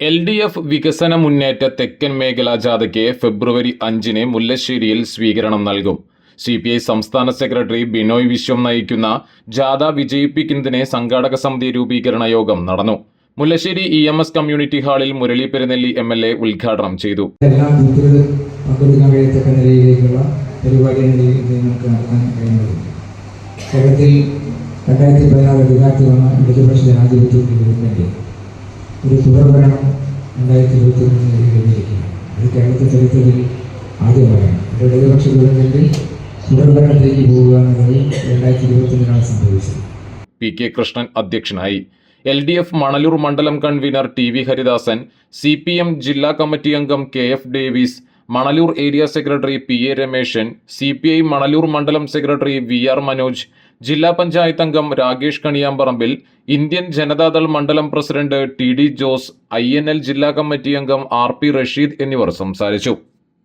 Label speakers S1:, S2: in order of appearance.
S1: L D F വികസന മുന്നേറ്റ തെക്കൻ മേഖലാ ജാഥയ്ക്ക് ഫെബ്രുവരി അഞ്ചിന് മുല്ലശ്ശേരിയിൽ സ്വീകരണം നൽകും. സി പി ഐ സംസ്ഥാന സെക്രട്ടറി ബിനോയ് വിശ്വം നയിക്കുന്ന ജാഥ വിജയിപ്പിക്കുന്നതിന് സംഘാടക സമിതി രൂപീകരണ യോഗം നടന്നു. Mullassery E M S community ഹാളിൽ Murali Perunnelli M L A ഉദ്ഘാടനം ചെയ്തു.
S2: രണ്ടായിരത്തി പതിനാറ് ഇടതുപക്ഷ ഒരു തുടർഭരണം രണ്ടായിരത്തി ഇരുപത്തി മൂന്നിൽ കഴിഞ്ഞിരിക്കുകയാണ് ഇത് കേരളത്തെ ചരിത്രത്തിൽ ആദ്യമായാണ്. ഒരു ഇടതുപക്ഷ ഗവൺമെന്റിൽ തുടർഭരണത്തിലേക്ക് പോവുക എന്നത് രണ്ടായിരത്തി ഇരുപത്തിയൊന്നിനാണ് സംഭവിച്ചത്.
S1: പി കെ കൃഷ്ണൻ അധ്യക്ഷനായി. എൽ ഡി എഫ് മണലൂർ മണ്ഡലം convener T V Haridasan C P M ജില്ലാ കമ്മിറ്റി അംഗം K F Davis Manalur area secretary P A Rameshan C P I Manalur മണ്ഡലം സെക്രട്ടറി വി ആർ മനോജ് ജില്ലാ പഞ്ചായത്ത് അംഗം രാകേഷ് കണിയാമ്പറമ്പിൽ ഇന്ത്യൻ ജനതാദൾ മണ്ഡലം president T D Jose I ജില്ലാ committee അംഗം R P Rasheed എന്നിവർ സംസാരിച്ചു.